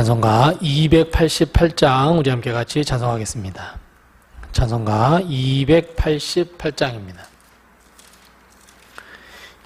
찬송가 288장 우리 함께 같이 찬송하겠습니다. 찬송가 288장입니다.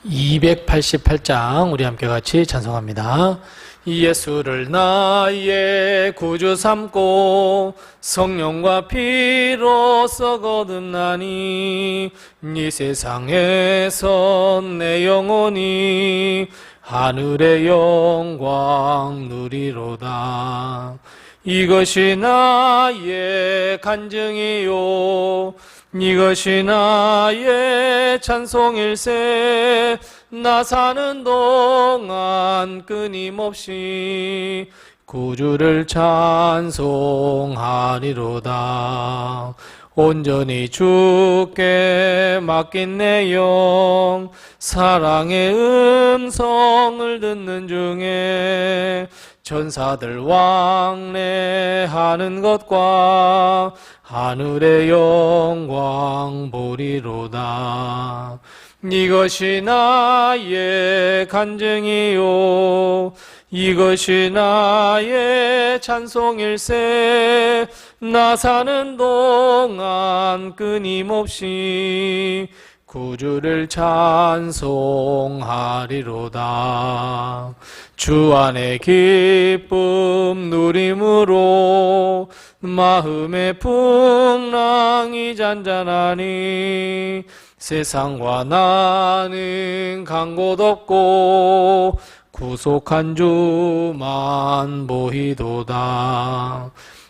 288장 우리 함께 같이 찬송합니다. 예수를 나의 구주 삼고 성령과 피로써 거듭나니 이 세상에서 내 영혼이 하늘의 영광 누리로다. 이것이 나의 간증이요. 이것이 나의 찬송일세. 나 사는 동안 끊임없이 구주를 찬송하리로다. 온전히 주께 맡긴 내 영, 사랑의 음성을 듣는 중에 천사들 왕래하는 것과 하늘의 영광 보리로다. 이것이 나의 간증이요. 이것이 나의 찬송일세. 나 사는 동안 끊임없이 구주를 찬송하리로다. 주 안의 기쁨 누림으로 마음의 풍랑이 잔잔하니 세상과 나는 간곳 없고 구속한 주만 보이도다.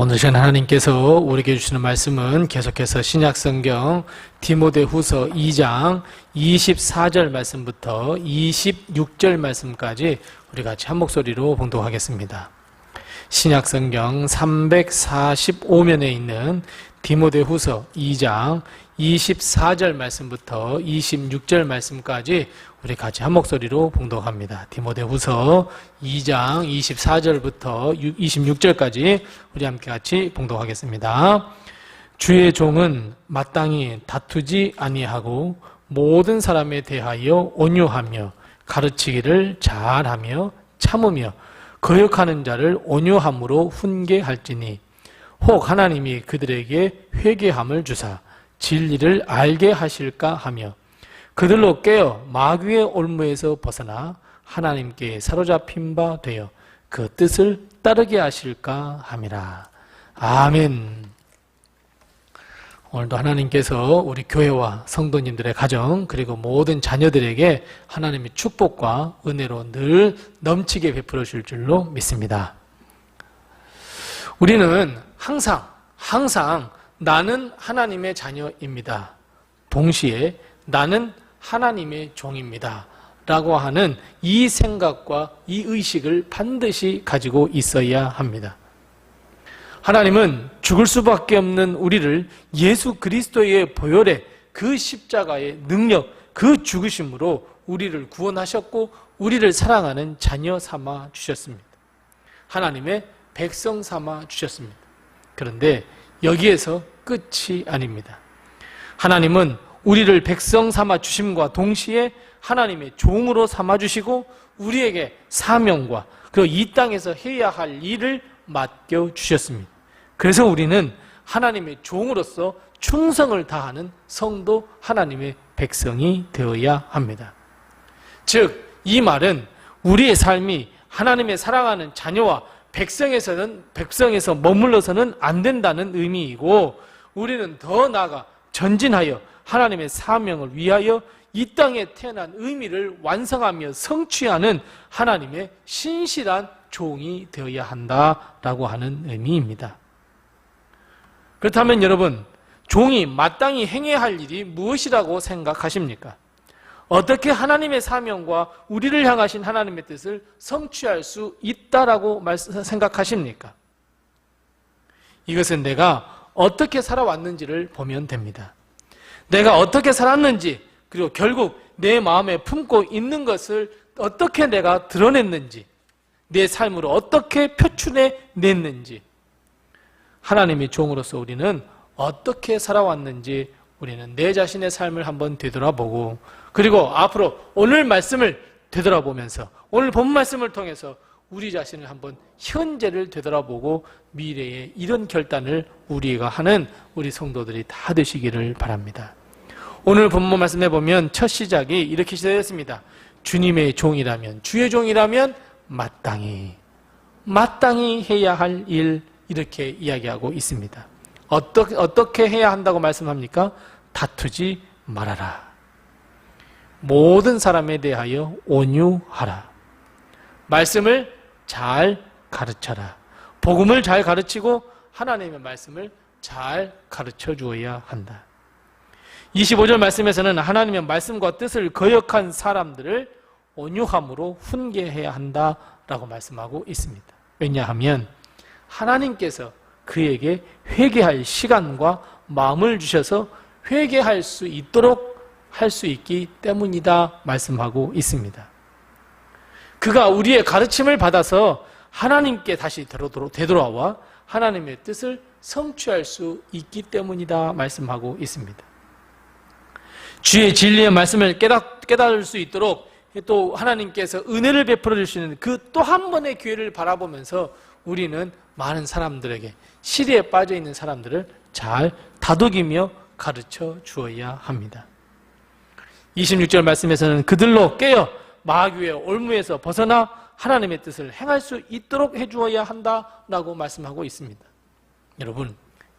오늘 시간 하나님께서 우리에게 주시는 말씀은 계속해서 신약성경 디모데 후서 2장 24절 말씀부터 26절 말씀까지 우리 같이 한 목소리로 봉독하겠습니다. 신약성경 345면에 있는 디모데 후서 2장 24절 말씀부터 26절 말씀까지 우리 같이 한 목소리로 봉독합니다. 디모데 후서 2장 24절부터 26절까지 우리 함께 같이 봉독하겠습니다. 주의 종은 마땅히 다투지 아니하고 모든 사람에 대하여 온유하며 가르치기를 잘하며 참으며 거역하는 자를 온유함으로 훈계할지니 혹 하나님이 그들에게 회개함을 주사 진리를 알게 하실까 하며 그들로 깨어 마귀의 올무에서 벗어나 하나님께 사로잡힌 바 되어 그 뜻을 따르게 하실까 함이라. 아멘. 오늘도 하나님께서 우리 교회와 성도님들의 가정 그리고 모든 자녀들에게 하나님의 축복과 은혜로 늘 넘치게 베풀어 줄 줄로 믿습니다. 우리는 항상 항상 나는 하나님의 자녀입니다. 동시에 나는 하나님의 종입니다. 라고 하는 이 생각과 이 의식을 반드시 가지고 있어야 합니다. 하나님은 죽을 수밖에 없는 우리를 예수 그리스도의 보혈의 그 십자가의 능력, 그 죽으심으로 우리를 구원하셨고 우리를 사랑하는 자녀 삼아 주셨습니다. 하나님의 백성 삼아 주셨습니다. 그런데 여기에서 끝이 아닙니다. 하나님은 우리를 백성 삼아 주심과 동시에 하나님의 종으로 삼아 주시고 우리에게 사명과 그리고 이 땅에서 해야 할 일을 맡겨 주셨습니다. 그래서 우리는 하나님의 종으로서 충성을 다하는 성도 하나님의 백성이 되어야 합니다. 즉, 이 말은 우리의 삶이 하나님의 사랑하는 자녀와 백성에서는 백성에서 머물러서는 안 된다는 의미이고 우리는 더 나아가 전진하여 하나님의 사명을 위하여 이 땅에 태어난 의미를 완성하며 성취하는 하나님의 신실한 종이 되어야 한다라고 하는 의미입니다. 그렇다면 여러분, 종이 마땅히 행해야 할 일이 무엇이라고 생각하십니까? 어떻게 하나님의 사명과 우리를 향하신 하나님의 뜻을 성취할 수 있다라고 생각하십니까? 이것은 내가 어떻게 살아왔는지를 보면 됩니다. 내가 어떻게 살았는지, 그리고 결국 내 마음에 품고 있는 것을 어떻게 내가 드러냈는지, 내 삶으로 어떻게 표출해 냈는지, 하나님의 종으로서 우리는 어떻게 살아왔는지 우리는 내 자신의 삶을 한번 되돌아보고 그리고 앞으로 오늘 말씀을 되돌아보면서 오늘 본 말씀을 통해서 우리 자신을 한번 현재를 되돌아보고 미래의 이런 결단을 우리가 하는 우리 성도들이 다 되시기를 바랍니다. 오늘 본문 말씀해 보면 첫 시작이 이렇게 시작했습니다. 주님의 종이라면 주의 종이라면 마땅히 마땅히 해야 할 일 이렇게 이야기하고 있습니다. 어떻게 어떻게 해야 한다고 말씀합니까? 다투지 말아라. 모든 사람에 대하여 온유하라. 말씀을 잘 가르쳐라. 복음을 잘 가르치고 하나님의 말씀을 잘 가르쳐 주어야 한다. 25절 말씀에서는 하나님의 말씀과 뜻을 거역한 사람들을 온유함으로 훈계해야 한다라고 말씀하고 있습니다. 왜냐하면 하나님께서 그에게 회개할 시간과 마음을 주셔서 회개할 수 있도록 할 수 있기 때문이다 말씀하고 있습니다. 그가 우리의 가르침을 받아서 하나님께 다시 되돌아와 하나님의 뜻을 성취할 수 있기 때문이다 말씀하고 있습니다. 주의 진리의 말씀을 깨닫, 깨달을 수 있도록 또 하나님께서 은혜를 베풀어 주시는 그 또 한 번의 기회를 바라보면서 우리는 많은 사람들에게 시리에 빠져 있는 사람들을 잘 다독이며 가르쳐 주어야 합니다. 26절 말씀에서는 그들로 깨어 마귀의 올무에서 벗어나 하나님의 뜻을 행할 수 있도록 해주어야 한다라고 말씀하고 있습니다. 여러분,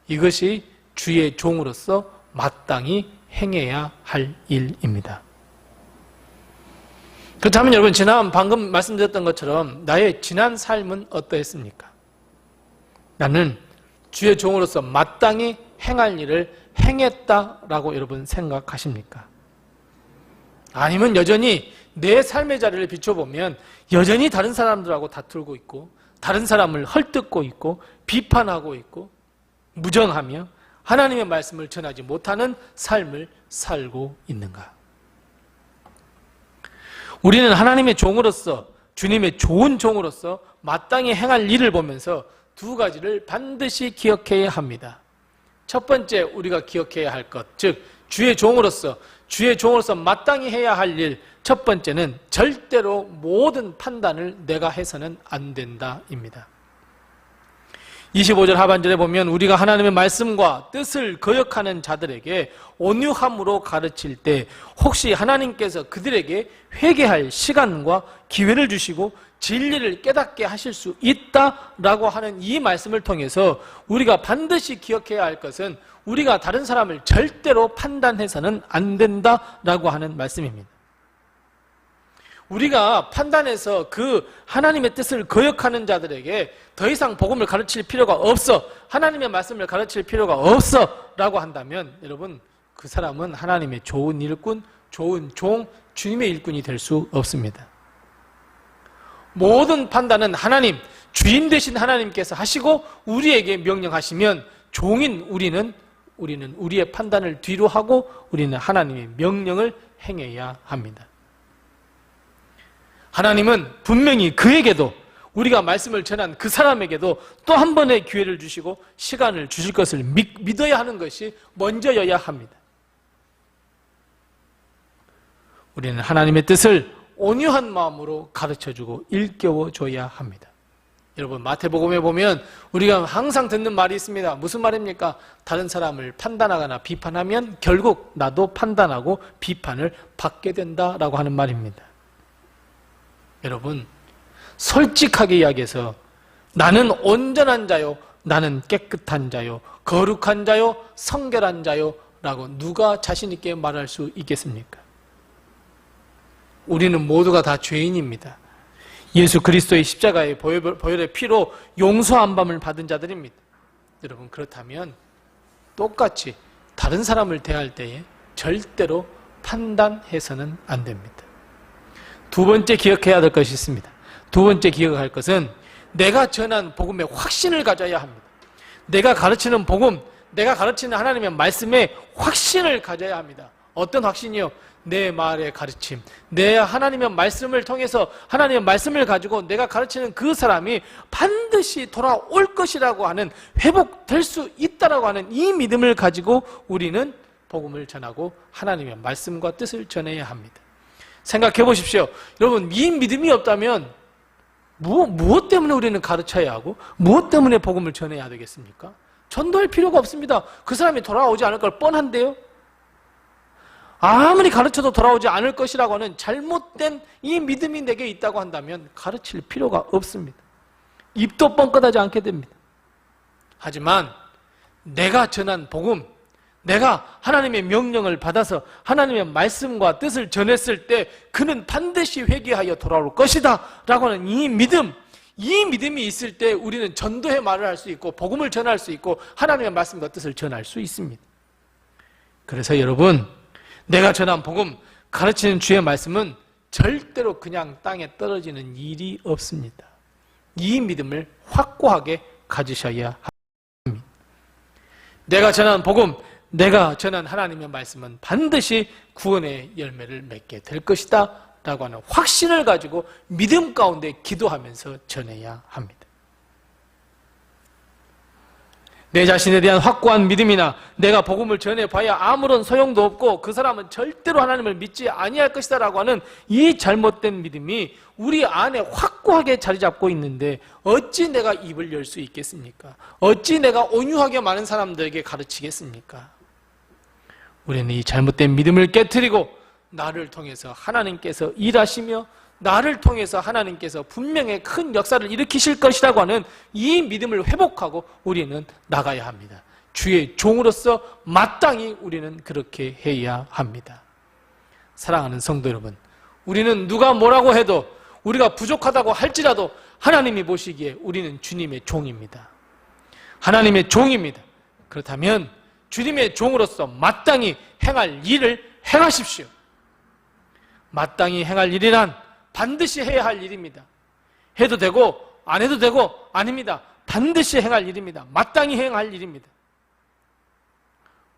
이것이 주의 종으로서 마땅히 행해야 할 일입니다. 그렇다면 여러분, 지난 방금 말씀드렸던 것처럼 나의 지난 삶은 어떠했습니까? 나는 주의 종으로서 마땅히 행할 일을 행했다라고 여러분 생각하십니까? 아니면 여전히 내 삶의 자리를 비춰보면 여전히 다른 사람들하고 다투고 있고 다른 사람을 헐뜯고 있고 비판하고 있고 무정하며 하나님의 말씀을 전하지 못하는 삶을 살고 있는가? 우리는 하나님의 종으로서 주님의 좋은 종으로서 마땅히 행할 일을 보면서 두 가지를 반드시 기억해야 합니다. 첫 번째 우리가 기억해야 할 것, 즉 주의 종으로서 주의 종으로서 마땅히 해야 할 일, 첫 번째는 절대로 모든 판단을 내가 해서는 안 된다입니다. 25절 하반절에 보면 우리가 하나님의 말씀과 뜻을 거역하는 자들에게 온유함으로 가르칠 때 혹시 하나님께서 그들에게 회개할 시간과 기회를 주시고 진리를 깨닫게 하실 수 있다라고 하는 이 말씀을 통해서 우리가 반드시 기억해야 할 것은 우리가 다른 사람을 절대로 판단해서는 안 된다라고 하는 말씀입니다. 우리가 판단해서 그 하나님의 뜻을 거역하는 자들에게 더 이상 복음을 가르칠 필요가 없어. 하나님의 말씀을 가르칠 필요가 없어. 라고 한다면 여러분 그 사람은 하나님의 좋은 일꾼, 좋은 종, 주님의 일꾼이 될 수 없습니다. 모든 판단은 하나님, 주인 되신 하나님께서 하시고 우리에게 명령하시면 종인 우리는 우리는 우리의 판단을 뒤로 하고 우리는 하나님의 명령을 행해야 합니다. 하나님은 분명히 그에게도 우리가 말씀을 전한 그 사람에게도 또 한 번의 기회를 주시고 시간을 주실 것을 믿, 어야 하는 것이 먼저여야 합니다. 우리는 하나님의 뜻을 온유한 마음으로 가르쳐 주고 일깨워 줘야 합니다. 여러분 마태복음에 보면 우리가 항상 듣는 말이 있습니다. 무슨 말입니까? 다른 사람을 판단하거나 비판하면 결국 나도 판단하고 비판을 받게 된다라고 하는 말입니다. 여러분 솔직하게 이야기해서 나는 온전한 자요, 나는 깨끗한 자요, 거룩한 자요, 성결한 자요 라고 누가 자신 있게 말할 수 있겠습니까? 우리는 모두가 다 죄인입니다. 예수 그리스도의 십자가의 보혈- 보혈의 피로 용서한 밤을 받은 자들입니다. 여러분 그렇다면 똑같이 다른 사람을 대할 때에 절대로 판단해서는 안 됩니다. 두 번째 기억해야 될 것이 있습니다. 두 번째 기억할 것은 내가 전한 복음에 확신을 가져야 합니다. 내가 가르치는 복음, 내가 가르치는 하나님의 말씀에 확신을 가져야 합니다. 어떤 확신이요? 내 말의 가르침, 내 하나님의 말씀을 통해서 하나님의 말씀을 가지고 내가 가르치는 그 사람이 반드시 돌아올 것이라고 하는 회복될 수 있다라고 하는 이 믿음을 가지고 우리는 복음을 전하고 하나님의 말씀과 뜻을 전해야 합니다. 생각해 보십시오. 여러분, 이 믿음이 없다면 무엇, 무엇 때문에 우리는 가르쳐야 하고 무엇 때문에 복음을 전해야 되겠습니까? 전도할 필요가 없습니다. 그 사람이 돌아오지 않을 걸 뻔한데요. 아무리 가르쳐도 돌아오지 않을 것이라고 하는 잘못된 이 믿음이 내게 있다고 한다면 가르칠 필요가 없습니다. 입도 뻥끗하지 않게 됩니다. 하지만 내가 전한 복음, 내가 하나님의 명령을 받아서 하나님의 말씀과 뜻을 전했을 때 그는 반드시 회개하여 돌아올 것이다 라고 하는 이 믿음 이 믿음이 있을 때 우리는 전도의 말을 할 수 있고 복음을 전할 수 있고 하나님의 말씀과 뜻을 전할 수 있습니다 그래서 여러분 내가 전한 복음 가르치는 주의 말씀은 절대로 그냥 땅에 떨어지는 일이 없습니다 이 믿음을 확고하게 가지셔야 합니다 내가 전한 복음 내가 전한 하나님의 말씀은 반드시 구원의 열매를 맺게 될 것이다 라고 하는 확신을 가지고 믿음 가운데 기도하면서 전해야 합니다. 내 자신에 대한 확고한 믿음이나 내가 복음을 전해봐야 아무런 소용도 없고 그 사람은 절대로 하나님을 믿지 아니할 것이다 라고 하는 이 잘못된 믿음이 우리 안에 확고하게 자리 잡고 있는데 어찌 내가 입을 열 수 있겠습니까? 어찌 내가 온유하게 많은 사람들에게 가르치겠습니까? 우리는 이 잘못된 믿음을 깨뜨리고 나를 통해서 하나님께서 일하시며 나를 통해서 하나님께서 분명히 큰 역사를 일으키실 것이라고 하는 이 믿음을 회복하고 우리는 나가야 합니다. 주의 종으로서 마땅히 우리는 그렇게 해야 합니다. 사랑하는 성도 여러분, 우리는 누가 뭐라고 해도 우리가 부족하다고 할지라도 하나님이 보시기에 우리는 주님의 종입니다. 하나님의 종입니다. 그렇다면 주님의 종으로서 마땅히 행할 일을 행하십시오. 마땅히 행할 일이란 반드시 해야 할 일입니다. 해도 되고 안 해도 되고 아닙니다. 반드시 행할 일입니다. 마땅히 행할 일입니다.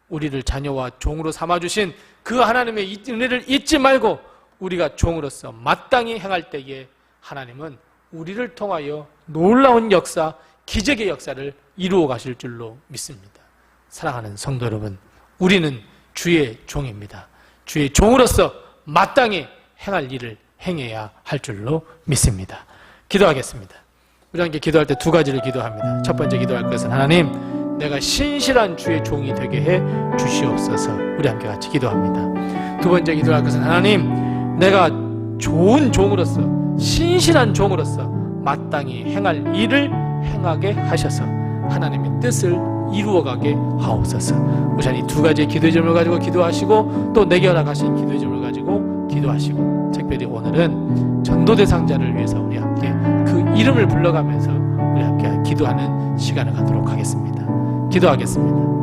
우리를 자녀와 종으로 삼아 주신 그 하나님의 은혜를 잊지 말고 우리가 종으로서 마땅히 행할 때에 하나님은 우리를 통하여 놀라운 역사, 기적의 역사를 이루어 가실 줄로 믿습니다. 사랑하는 성도 여러분, 우리는 주의 종입니다. 주의 종으로서 마땅히 행할 일을 행해야 할 줄로 믿습니다. 기도하겠습니다. 우리 함께 기도할 때 두 가지를 기도합니다. 첫 번째 기도할 것은 하나님, 내가 신실한 주의 종이 되게 해 주시옵소서. 우리 함께 같이 기도합니다. 두 번째 기도할 것은 하나님, 내가 좋은 종으로서 신실한 종으로서 마땅히 행할 일을 행하게 하셔서 하나님의 뜻을 이루어가게 하옵소서. 우선 이 두 가지의 기도의 점을 가지고 기도하시고 또 내게 허락하신 기도의 점을 가지고 기도하시고 특별히 오늘은 전도 대상자를 위해서 우리 함께 그 이름을 불러가면서 우리 함께 기도하는 시간을 갖도록 하겠습니다. 기도하겠습니다.